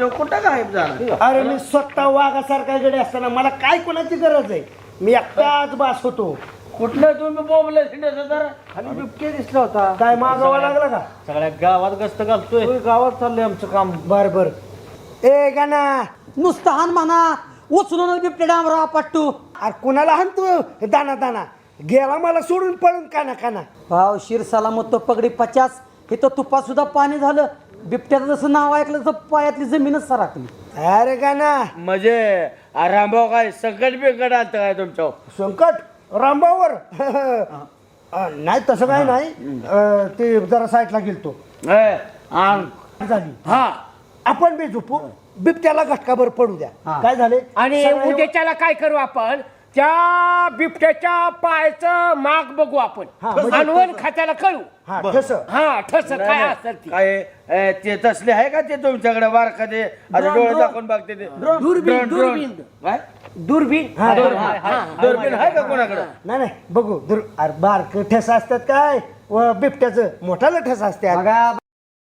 कुठं गायब झाला? अरे मी स्वतः वाघासारखा गडी असताना मला काय कोणाची गरज आहे? मी एकटाच बास होतो. कुठलं तुम्ही बोंबले जरा? खाली बिबटे दिसला होता. काय मागावा लागला का? सगळ्या गावात गस्त घालतोय. गावात चाललंय आमचं काम. बर बर. ए गाना नुसतं हान म्हणा. उचलून बिबटे डांबरा पट्टू. अरे कुणाला हाणतो? दाना दाना. गेला मला सोडून पळून काना काना. भाव शिर सलामत तो पगडी पचास. हे तर तुपात सुद्धा पाणी झालं. बिबट्याचं जसं नाव ऐकलं तसं पायातली जमीनच सरकली अरे गाना म्हणजे रामभाऊ काय सकट बिकट आलं काय तुमच्या संकट? रामभाऊवर? अ, नाही तसं काय नाही. अ, ते जरा साईडला गेलतो. झाली? हा. आपण बी झोपू. बिबट्याला घटकाभर पडू द्या. काय झाले? आणि सगळं- उद्याच्याला काय करू आपण? त्या बिबट्याच्या पायाचं माग बघू आपण. हा, म्हणजे आणि वन खात्याला कळू. हा ठस. हा काय नाही. असेल ती? काय ते तसले आहे का ते तुमच्याकडे बारका ते आता डोळे दाखवून बघते ते. दुर्बीण, ड्रोन. दुर्बीण. काय? दुर्बीण? हा, दुर्बीण. हा, हा. दुर्बीण आहे का कोणाकडे? नाही नाही बघू. दुर अरे बारक ठस असतात काय? व बिबट्याचं मोठालं ठस असते. बघा